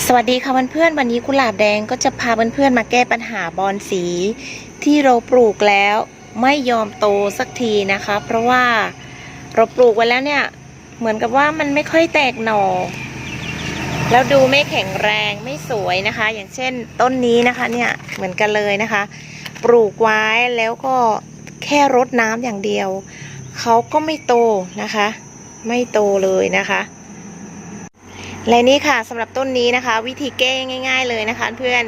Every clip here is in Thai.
สวัสดีค่ะเพื่อนๆวันนี้กุหลาบแดงก็จะพาเพื่อนๆมาแก้ปัญหาบอนสี ที่เราปลูกแล้วไม่ยอมโตสักทีนะคะ เพราะว่าเราปลูกไว้แล้วเนี่ย เหมือนกับว่ามันไม่ค่อยแตกหน่อ แล้วดูไม่แข็งแรงไม่สวยนะคะ อย่างเช่นต้นนี้นะคะเนี่ยเหมือนกันเลยนะคะ ปลูกไว้แล้วก็แค่รดน้ำอย่างเดียวเขาก็ไม่โตนะคะ ไม่โตเลยนะคะ และนี่ค่ะสำหรับต้นนี้นะคะ วิธีแก้ง่าย ๆ เลยนะคะเพื่อน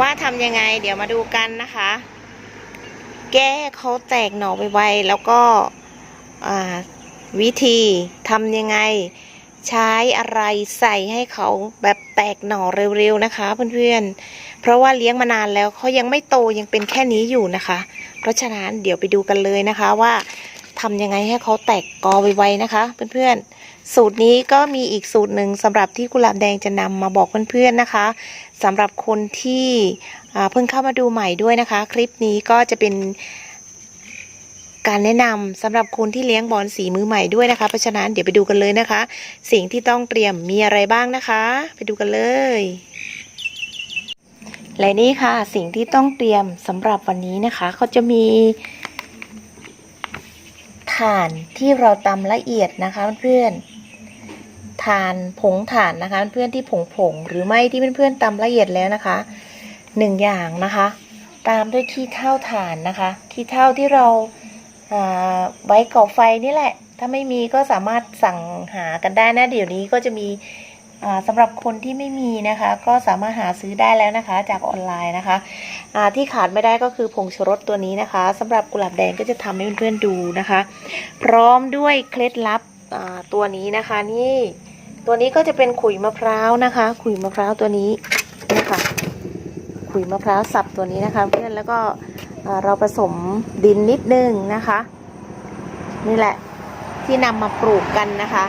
ว่าทำยังไง เดี๋ยวมาดูกันนะคะ แก้เขาแตกหน่อไวๆแล้วก็วิธีทำยังไง ใช้อะไรใส่ให้เขาแบบแตกหน่อเร็วๆนะคะเพื่อนๆ เพราะว่าเลี้ยงมานานแล้วเขายังไม่โตยังเป็นแค่นี้อยู่นะคะ เพราะฉะนั้นเดี๋ยวไปดูกันเลยนะคะว่า ทำยังไงให้เขาแตกกอไวๆนะคะ เพื่อนๆ สูตรนี้ก็มีอีกสูตรหนึ่งสำหรับที่กุหลาบแดงจะนำมาบอกเพื่อนๆนะคะสำหรับคนที่เพิ่งเข้ามาดูใหม่ด้วยนะคะ คลิปนี้ก็จะเป็นการแนะนำสำหรับคนที่เลี้ยงบอลสีมือใหม่ด้วยนะคะ เพราะฉะนั้นเดี๋ยวไปดูกันเลยนะคะ สิ่งที่ต้องเตรียมมีอะไรบ้างนะคะ ไปดูกันเลย และนี่ค่ะสิ่งที่ต้องเตรียมสำหรับวันนี้นะคะเขาจะมี ถ่านที่เราตำละเอียดนะคะเพื่อนๆถ่านผงถ่านนะคะเพื่อนที่ผงผงหรือไม่ที่เพื่อนๆตำละเอียดแล้วนะคะหนึ่งอย่างนะคะ ตามด้วยขี้เถ้าถ่านนะคะขี้เถ้าที่เราไว้ก่อไฟนี่แหละ ถ้าไม่มีก็สามารถสั่งหากันได้นะเดี๋ยวนี้ก็จะมี สำหรับคนที่ไม่มีนะคะ ก็สามารถหาซื้อได้แล้วนะคะ จากออนไลน์นะคะที่ขาดไม่ได้ก็คือผงชูรสตัวนี้นะคะสำหรับกุหลาบแดงก็จะทำให้เพื่อนๆดูนะคะ พร้อมด้วยเคล็ดลับตัวนี้นะคะนี่ตัวนี้ก็จะเป็นขุยมะพร้าวนะคะ ขุยมะพร้าวตัวนี้นะคะขุยมะพร้าวสับตัวนี้นะคะ เพื่อนแล้วก็เอ่อเราผสมดินนิดนึงนะคะ นี่แหละที่นำมาปลูกกันนะคะ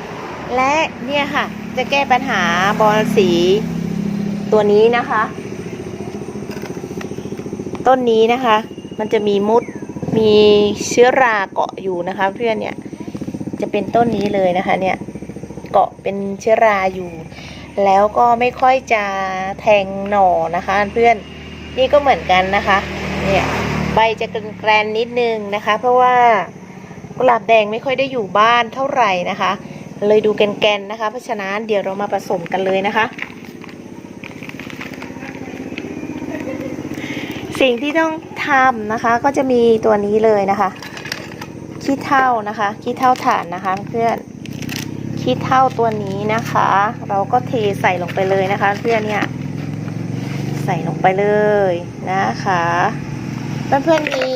และเนี่ยค่ะ จะแก้ปัญหาบอลสีตัวนี้นะคะ ต้นนี้นะคะ มันจะมีมุดมีเชื้อราเกาะอยู่นะคะ เพื่อนเนี่ยจะเป็นต้นนี้เลยนะคะ เนี่ยเกาะเป็นเชื้อราอยู่ แล้วก็ไม่ค่อยจะแทงหน่อนะคะ เพื่อนนี่ก็เหมือนกันนะคะ เนี่ยใบจะแกรนนิดนึงนะคะ เพราะว่ากุหลาบแดงไม่ค่อยได้อยู่บ้านเท่าไหร่นะคะ เลยดูแกนๆนะคะ เพราะฉะนั้นเดี๋ยวเรามาผสมกันเลยนะคะ สิ่งที่ต้องทำนะคะ ก็จะมีตัวนี้เลยนะคะขี้เถ้านะคะขี้เถ้าถ่านนะคะเพื่อนขี้เท่าตัวนี้นะคะ เราก็เทใส่ลงไปเลยนะคะ เพื่อนเนี่ยใส่ลงไปเลยนะคะเพื่อนๆมี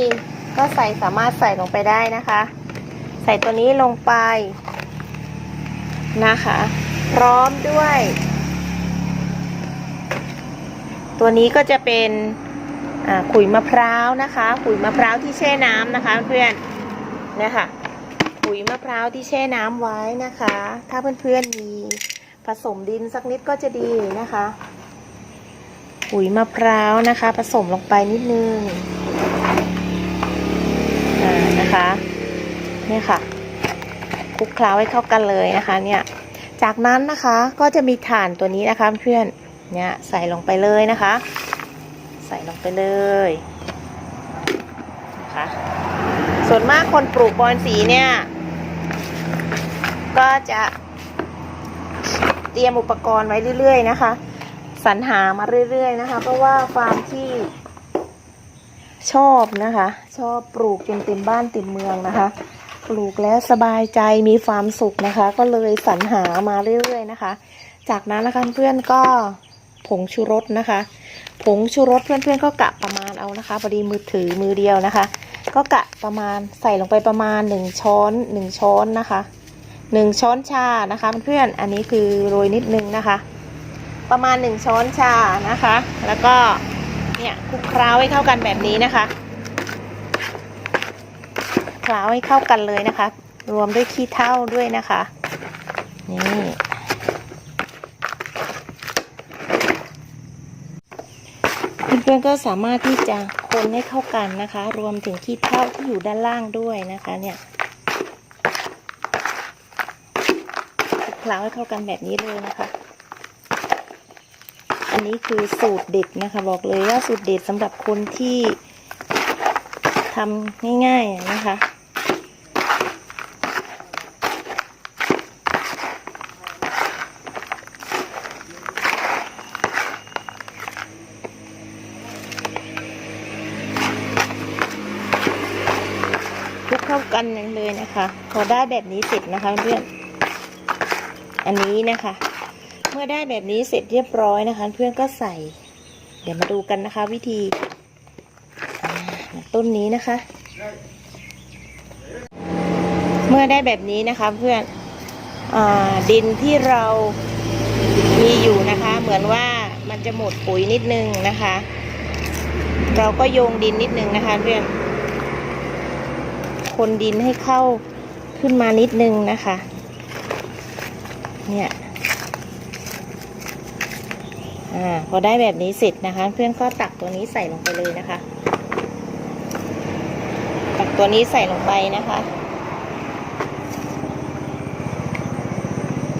ก็ใส่สามารถใส่ลงไปได้นะคะ ใส่ตัวนี้ลงไป นะคะ พร้อมด้วย ตัวนี้ก็จะเป็นขุยมะพร้าวนะคะ ขุยมะพร้าวที่แช่น้ำนะคะเพื่อนเนี่ยค่ะปุ๋ยมะพร้าวที่แช่น้ำไว้นะคะ ถ้าเพื่อนๆมีผสมดินสักนิดก็จะดีนะคะปุ๋ยมะพร้าวนะคะ ผสมลงไปนิดนึงอ่านะคะ เนี่ยค่ะ คลุกเคล้าให้เข้ากันเลยนะคะ เนี่ย จากนั้นนะคะก็จะมีถ่านตัวนี้นะคะเพื่อนเนี่ยใส่ลงไปเลยนะคะ ใส่ลงไปเลยนะคะส่วนมากคนปลูกบอนสีเนี่ย ก็จะเตรียมอุปกรณ์ไว้เรื่อย ๆ นะคะ สรรหามาเรื่อย ๆ นะคะ เพราะว่าฟาร์มที่ชอบนะคะ ชอบปลูกจนเต็มบ้านเต็มเมืองนะคะ ลูกแล้วสบายใจมีความสุขนะคะ ก็เลยสรรหามาเรื่อยๆนะคะ จากนั้นนะคะเพื่อนก็ผงชูรสนะคะ ผงชูรสเพื่อนๆก็กะประมาณเอานะคะพอดีมือถือมือเดียวนะคะ ก็กะประมาณใส่ลงไปประมาณหนึ่งช้อนหนึ่งช้อนนะคะหนึ่งช้อนชานะคะ เพื่อนๆอันนี้คือโรยนิดนึงนะคะ ประมาณหนึ่งช้อนชานะคะ แล้วก็เนี่ยคลุกเคล้าให้เข้ากันแบบนี้นะคะ ล้าให้เข้ากันเลยนะคะ รวมด้วยขี้เถ้าด้วยนะคะ นี่ เพื่อนๆก็สามารถที่จะคนให้เข้ากันนะคะ รวมถึงขี้เถ้าที่อยู่ด้านล่างด้วยนะคะเนี่ยเคล้าให้เข้ากันแบบนี้เลยนะคะ อันนี้คือสูตรเด็ดนะคะ บอกเลยว่าสูตรเด็ดสำหรับคนที่ทำง่ายๆนะคะ คลุ กันเลยนะคะ พอได้แบบนี้เสร็จนะคะเพื่อน อันนี้นะคะ เมื่อได้แบบนี้เสร็จเรียบร้อยนะคะ เพื่อนก็ใส่ เดี๋ยวมาดูกันนะคะ วิธีต้นนี้นะคะ เมื่อได้แบบนี้นะคะ เพื่อนอดินที่เรามีอยู่นะคะ เหมือนว่ามันจะหมดปุ๋ยนิดนึงนะคะ เราก็โยงดินนิดนึงนะคะ เพื่อน คนดินให้เข้าขึ้นมานิดนึงนะคะ เนี่ยอ่าพอได้แบบนี้เสร็จนะคะ เพื่อนก็ตักตัวนี้ใส่ลงไปเลยนะคะ ตักตัวนี้ใส่ลงไปนะคะ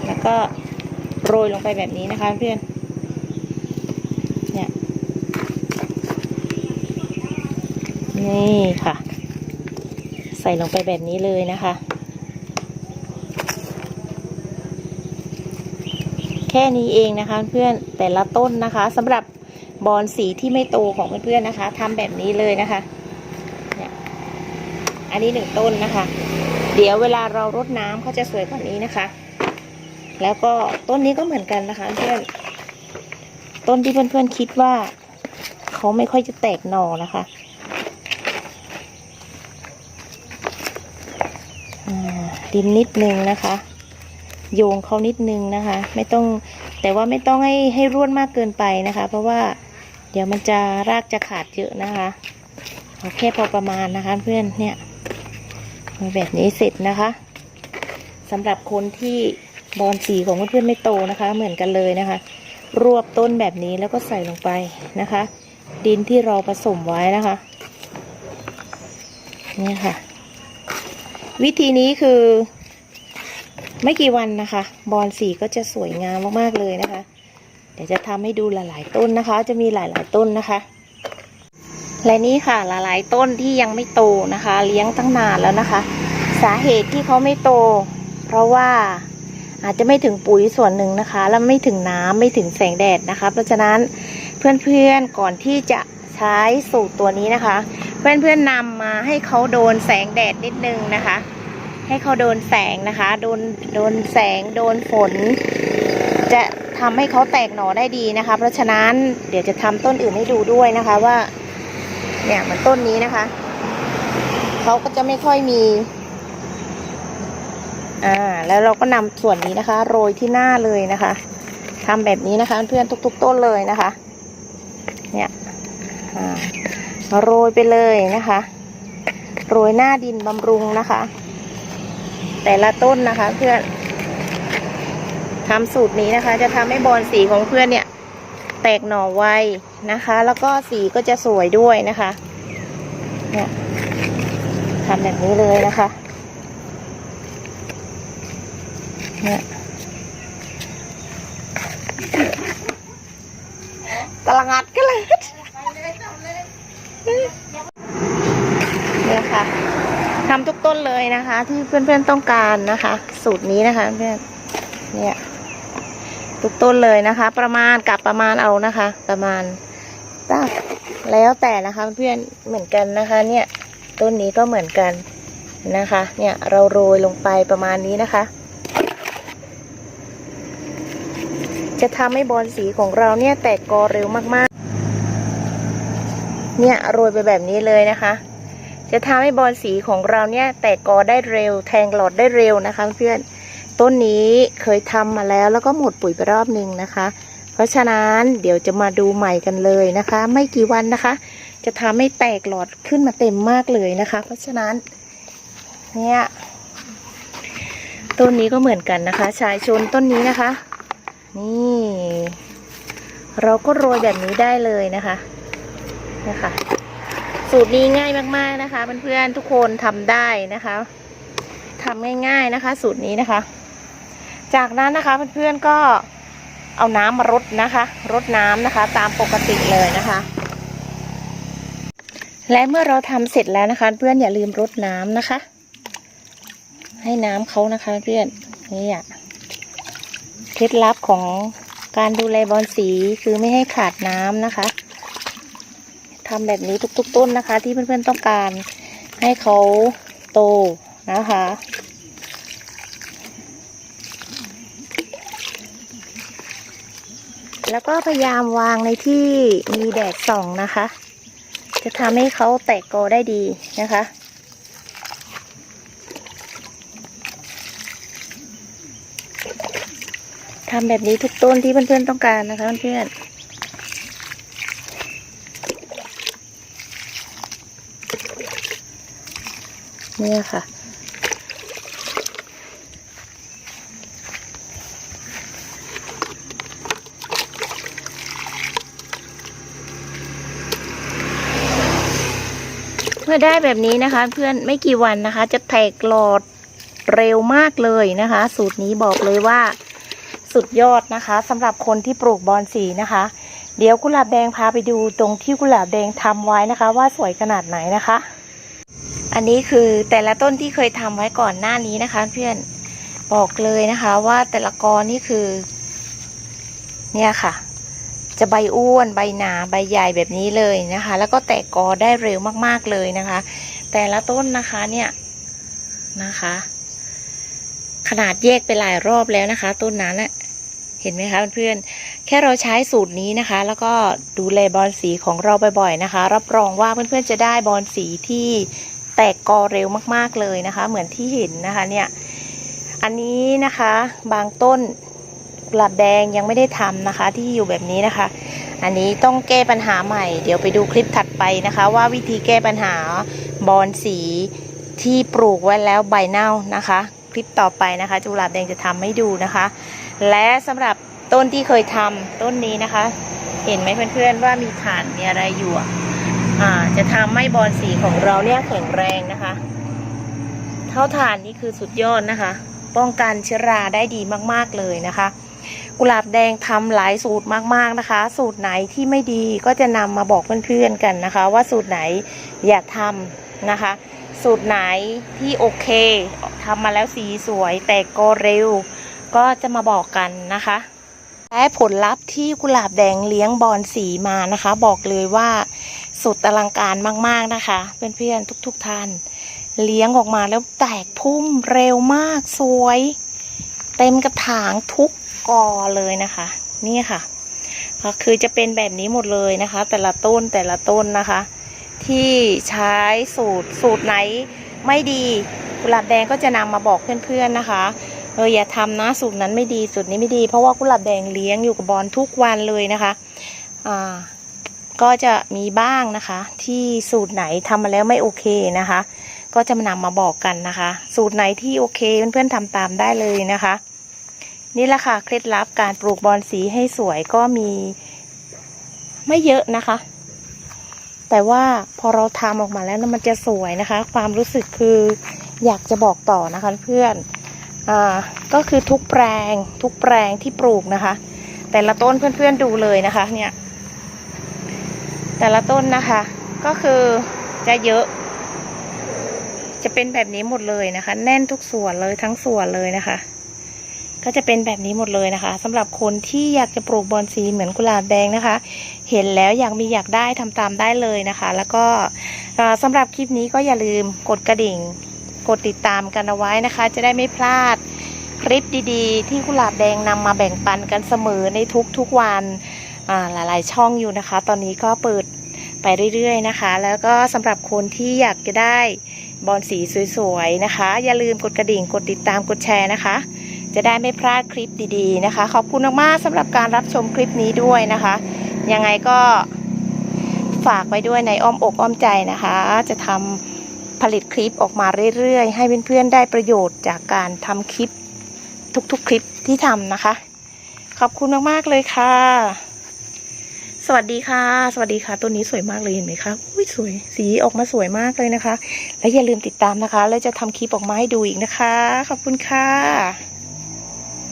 แล้วก็โรยลงไปแบบนี้นะคะเพื่อนเนี่ยนี่ค่ะ ใส่ลงไปแบบนี้เลยนะคะ แค่นี้เองนะคะเพื่อนแต่ละต้นนะคะสำหรับบอนสีที่ไม่โตของเพื่อนๆนะคะทำแบบนี้เลยนะคะเนี่ยอันนี้หนึ่งต้นนะคะ เดี๋ยวเวลาเรารดน้ำเขาจะสวยกว่านี้นะคะ แล้วก็ต้นนี้ก็เหมือนกันนะคะ เพื่อน ต้นที่เพื่อนๆคิดว่าเขาไม่ค่อยจะแตกหน่อนะคะ อ่า ดินนิดนึงนะคะ โยงเขานิดนึงนะคะ ไม่ต้องแต่ว่าไม่ต้องให้ให้ร่วนมากเกินไปนะคะ เพราะว่าเดี๋ยวมันจะรากจะขาดเยอะนะคะเอาแค่พอประมาณนะคะเพื่อนเนี่ยแบบนี้เสร็จนะคะสำหรับคนที่บอนสีของเพื่อนๆไม่โตนะคะ เหมือนกันเลยนะคะ รวบต้นแบบนี้แล้วก็ใส่ลงไปนะคะ ดินที่เราผสมไว้นะคะเนี่ยค่ะ วิธีนี้คือ ไม่กี่วันนะคะ บอลสีก็จะสวยงามมากๆเลยนะคะ เดี๋ยวจะทำให้ดูหลาย ๆ ต้นนะคะ จะมีหลาย ๆ ต้นนะคะ และนี่ค่ะหลายๆต้นที่ยังไม่โตนะคะ เลี้ยงตั้งนานแล้วนะคะ สาเหตุที่เขาไม่โต เพราะว่าอาจจะไม่ถึงปุ๋ยส่วนหนึ่งนะคะ แล้วไม่ถึงน้ำไม่ถึงแสงแดดนะคะ เพราะฉะนั้นเพื่อนๆก่อนที่จะใช้สูตรตัวนี้นะคะ เพื่อนๆนำมาให้เขาโดนแสงแดดนิดนึงนะคะ ให้เขาโดนแสงนะคะ โดนโดนแสงโดนฝน จะทำให้เขาแตกหน่อได้ดีนะคะ เพราะฉะนั้นเดี๋ยวจะทำต้นอื่นให้ดูด้วยนะคะว่า เนี่ยเหมันต้นนี้นะคะเขาก็จะไม่ค่อยมีอ่าแล้วเราก็นำส่วนนี้นะคะ โรยที่หน้าเลยนะคะทำแบบนี้นะคะ เพื่อนทุก ๆ ต้นเลยนะคะ เนี่ยอ่า โรยไปเลยนะคะ โรยหน้าดินบำรุงนะคะ แต่ละต้นนะคะเพื่อนทำสูตรนี้นะคะ จะทำให้บอลสีของเพื่อนเนี่ย แตกหน่อไวนะคะ แล้วก็สีก็จะสวยด้วยนะคะ เนี่ยทำแบบนี้เลยนะคะ เนี่ยกระงัดกันเลยเนี่ยค่ะ ทำทุกต้นเลยนะคะ ที่เพื่อนๆต้องการนะคะ สูตรนี้นะคะเพื่อนเนี่ยทุกต้นเลยนะคะ ประมาณกับประมาณเอานะคะ ประมาณตั้งแล้วแต่นะคะเพื่อนเหมือนกันนะคะ เนี่ยต้นนี้ก็เหมือนกันนะคะ เนี่ยเราโรยลงไปประมาณนี้นะคะ จะทำให้บอลสีของเราเนี่ยแตกกอเร็วมากๆ เนี่ยโรยไปแบบนี้เลยนะคะ จะทำให้บอลสีของเราเนี่ยแตกกอได้เร็ว แทงหลอดได้เร็วนะคะ เพื่อนต้นนี้เคยทำมาแล้วแล้วก็หมดปุ๋ยไปรอบหนึ่งนะคะ เพราะฉะนั้นเดี๋ยวจะมาดูใหม่กันเลยนะคะ ไม่กี่วันนะคะ จะทำให้แตกหลอดขึ้นมาเต็มมากเลยนะคะ เพราะฉะนั้นเนี่ยต้นนี้ก็เหมือนกันนะคะ ชายชนต้นนี้นะคะ นี่เราก็โรยแบบนี้ได้เลยนะคะนะคะ สูตรนี้ง่ายมากๆนะคะเพื่อนๆทุกคนทำได้นะคะทำง่าย ๆนะคะ สูตรนี้นะคะ จากนั้นนะคะเพื่อนๆก็เอาน้ำมารดนะคะรดน้ำนะคะ ตามปกติเลยนะคะ และเมื่อเราทำเสร็จแล้วนะคะ เพื่อนอย่าลืมรดน้ำนะคะ ให้น้ำเขานะคะเพื่อนนี่อะเคล็ดลับของการดูแลบอนสีคือไม่ให้ขาดน้ำนะคะ ทำแบบนี้ทุกๆต้นนะคะ ที่เพื่อนๆต้องการให้เขาโตนะคะ แล้วก็พยายามวางในที่มีแดดส่องนะคะ จะทำให้เขาแตกกอได้ดีนะคะทำแบบนี้ทุกต้นที่เพื่อนๆต้องการนะคะเพื่อนๆ เนี่ยค่ะ เมื่อได้แบบนี้นะคะ เพื่อนไม่กี่วันนะคะ จะแตกหลอดเร็วมากเลยนะคะ สูตรนี้บอกเลยว่าสุดยอดนะคะสำหรับคนที่ปลูกบอนสีนะคะ เดี๋ยวกุหลาบแดงพาไปดูตรงที่กุหลาบแดงทำไว้นะคะ ว่าสวยขนาดไหนนะคะ อันนี้คือแต่ละต้นที่เคยทำไว้ก่อนหน้านี้นะคะ เพื่อนบอกเลยนะคะ ว่าแต่ละกอนี่คือ เนี่ยค่ะ จะใบอ้วนใบหนาใบใหญ่แบบนี้เลยนะคะ แล้วก็แตกกอได้เร็วมากๆเลยนะคะ แต่ละต้นนะคะเนี่ยนะคะ ขนาดแยกไปหลายรอบแล้วนะคะ ต้นนั้นนะเห็นไหมคะเพื่อนแค่เราใช้สูตรนี้นะคะ แล้วก็ดูแลบอลสีของเราบ่อยๆนะคะ รับรองว่าเพื่อนๆจะได้บอลสีที่ แตกกอเร็วมากๆเลยนะคะ เหมือนที่เห็นนะคะเนี่ย อันนี้นะคะบางต้นกุหลาบแดงยังไม่ได้ทำนะคะ ที่อยู่แบบนี้นะคะ อันนี้ต้องแก้ปัญหาใหม่ เดี๋ยวไปดูคลิปถัดไปนะคะ ว่าวิธีแก้ปัญหาบอนสีที่ปลูกไว้แล้วใบเน่านะคะ คลิปต่อไปนะคะจุหลาบแดงจะทำให้ดูนะคะ และสำหรับต้นที่เคยทำต้นนี้นะคะ เห็นไหมเพื่อนๆว่ามีฐานมีอะไรอยู่ จะทำให้บอนสีของเราเนี่ยแข็งแรงนะคะ เท่าฐานนี่คือสุดยอดนะคะ ป้องกันเชื้อราได้ดีมากๆเลยนะคะ กุหลาบแดงทำหลายสูตรมากๆนะคะ สูตรไหนที่ไม่ดีก็จะนำมาบอกเพื่อนๆกันนะคะ ว่าสูตรไหนอย่าทำนะคะ สูตรไหนที่โอเคทำมาแล้วสีสวยแต่ก็เร็ว ก็จะมาบอกกันนะคะและผลลัพธ์ที่กุหลาบแดงเลี้ยงบอลสีมานะคะ บอกเลยว่า สุดอลังการมาก ๆ นะคะ เพื่อน ๆ ทุก ๆท่าน เลี้ยงออกมาแล้วแตกพุ่มเร็วมากสวย เต็มกระถางทุกกอเลยนะคะ นี่ค่ะก็คือจะเป็นแบบนี้หมดเลยนะคะ แต่ละต้นแต่ละต้นนะคะ ที่ใช้สูตรสูตรไหนไม่ดีกุหลาบแดงก็จะนำมาบอกเพื่อนๆนะคะเอออย่าทำนะสูตรนั้นไม่ดีสูตรนี้ไม่ดี เพราะว่ากุหลาบแดงเลี้ยงอยู่กับบอลทุกวันเลยนะคะ อ่า ก็จะมีบ้างนะคะ ที่สูตรไหนทำมาแล้วไม่โอเคนะคะ ก็จะมานำมาบอกกันนะคะ สูตรไหนที่โอเคเพื่อนๆทำตามได้เลยนะคะ นี่แหละค่ะเคล็ดลับการปลูกบอลสีให้สวยก็มีไม่เยอะนะคะ แต่ว่าพอเราทำออกมาแล้วนะมันจะสวยนะคะ ความรู้สึกคืออยากจะบอกต่อนะคะเพื่อนอ่าก็คือทุกแปลงทุกแปลงที่ปลูกนะคะ แต่ละต้นเพื่อนๆดูเลยนะคะ เนี่ย แต่ละต้นนะคะ ก็คือจะเยอะ จะเป็นแบบนี้หมดเลยนะคะ แน่นทุกส่วนเลยทั้งส่วนเลยนะคะ ก็จะเป็นแบบนี้หมดเลยนะคะสำหรับคนที่อยากจะปลูกบอนสีเหมือนกุหลาบแดงนะคะ เห็นแล้วอยากมีอยากได้ทำตามได้เลยนะคะ แล้วก็เอ่อสำหรับคลิปนี้ก็อย่าลืมกดกระดิ่ง กดติดตามกันเอาไว้นะคะ จะได้ไม่พลาดคลิปดีๆ ที่กุหลาบแดงนำมาแบ่งปันกันเสมอในทุกๆวัน หลายๆ ช่องอยู่นะคะ ตอนนี้ก็เปิดไปเรื่อยๆนะคะ แล้วก็สำหรับคนที่อยากจะได้บอลสีสวยๆนะคะ อย่าลืมกดกระดิ่งกดติดตามกดแชร์นะคะ จะได้ไม่พลาดคลิปดีๆนะคะ ขอบคุณมากๆสำหรับการรับชมคลิปนี้ด้วยนะคะ ยังไงก็ฝากไว้ด้วยในอ้อมอกอ้อมใจนะคะ จะทำผลิตคลิปออกมาเรื่อยๆ ให้เพื่อนๆได้ประโยชน์จากการทำคลิปทุกๆคลิปที่ทำนะคะ ขอบคุณมากๆเลยค่ะ สวัสดีค่ะ สวัสดีค่ะ ตัวนี้สวยมากเลยเห็นไหมคะอุ้ยสวยสีออกมาสวยมากเลยนะคะ และอย่าลืมติดตามนะคะ แล้วจะทำคลิปออกมาให้ดูอีกนะคะ ขอบคุณค่ะ